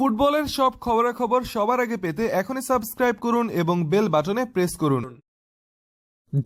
ফুটবলের সব খবরাখবর সবার আগে পেতে এখনই সাবস্ক্রাইব করুন এবং বেল বাটনে প্রেস করুন।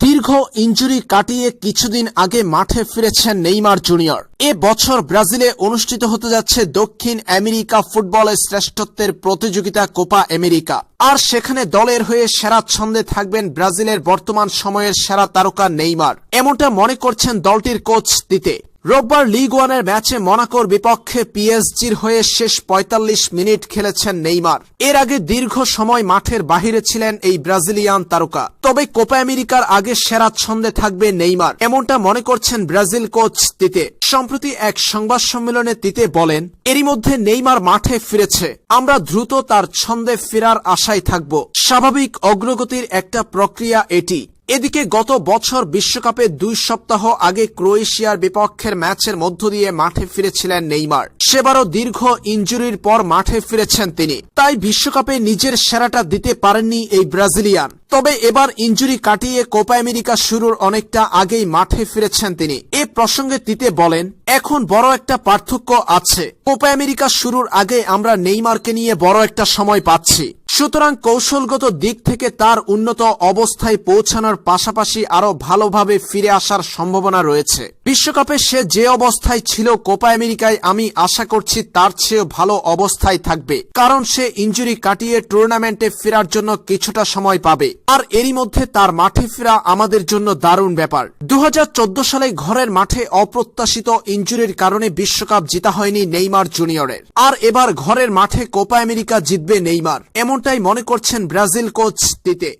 দীর্ঘ ইঞ্জুরি কাটিয়ে কিছুদিন আগে মাঠে ফিরেছেন নেইমার জুনিয়র। এ বছর ব্রাজিলে অনুষ্ঠিত হতে যাচ্ছে দক্ষিণ আমেরিকা ফুটবলের শ্রেষ্ঠত্বের প্রতিযোগিতা কোপা আমেরিকা। আর সেখানে দলের হয়ে সেরা ছন্দে থাকবেন ব্রাজিলের বর্তমান সময়ের সেরা তারকা নেইমার। এমনটা মনে করছেন দলটির কোচ দিতে রোববার লিগ ওয়ানের ম্যাচে মনাকোর বিপক্ষে পিএসজির হয়ে শেষ ৪৫ মিনিট খেলেছেন নেইমার। এর আগে দীর্ঘ সময় মাঠের বাহিরে ছিলেন এই ব্রাজিলিয়ান তারকা। তবে কোপা আমেরিকার আগে সেরা ছন্দে থাকবে নেইমার, এমনটা মনে করছেন ব্রাজিল কোচ তিতে। সম্প্রতি এক সংবাদ সম্মেলনে তিতে বলেন, এরই মধ্যে নেইমার মাঠে ফিরেছে। আমরা দ্রুত তার ছন্দে ফেরার আশায় থাকব। স্বাভাবিক অগ্রগতির একটা প্রক্রিয়া এটি। এদিকে গত বছর বিশ্বকাপে দুই সপ্তাহ আগে ক্রোয়েশিয়ার বিপক্ষের ম্যাচের মধ্য দিয়ে মাঠে ফিরেছিলেন নেইমার। সেবারও দীর্ঘ ইঞ্জুরির পর মাঠে ফিরেছেন তিনি। তাই বিশ্বকাপে নিজের সেরাটা দিতে পারেননি এই ব্রাজিলিয়ান। তবে এবার ইঞ্জুরি কাটিয়ে কোপা আমেরিকা শুরুর অনেকটা আগেই মাঠে ফিরেছেন তিনি। এ প্রসঙ্গে তিতে বলেন, এখন বড় একটা পার্থক্য আছে। কোপা আমেরিকা শুরুর আগে আমরা নেইমারকে নিয়ে বড় একটা সময় পাচ্ছি। সুতরাং কৌশলগত দিক থেকে তার উন্নত অবস্থায় পৌঁছানোর পাশাপাশি আরও ভালোভাবে ফিরে আসার সম্ভাবনা রয়েছে। বিশ্বকাপে সে যে অবস্থায় ছিল কোপা আমেরিকায়, আমি আশা করছি তার চেয়েও ভালো অবস্থায় থাকবে, কারণ সে ইঞ্জুরি কাটিয়ে টুর্নামেন্টে ফেরার জন্য কিছুটা সময় পাবে। আর এরই মধ্যে তার মাঠে ফেরা আমাদের জন্য দারুণ ব্যাপার। দু হাজার চোদ্দ সালে ঘরের মাঠে অপ্রত্যাশিত ইঞ্জুরির কারণে বিশ্বকাপ জিতা হয়নি নেইমার জুনিয়রের। আর এবার ঘরের মাঠে কোপা আমেরিকা জিতবে নেইমার। এমনটাই মনে করছেন ব্রাজিল কোচ তিতে।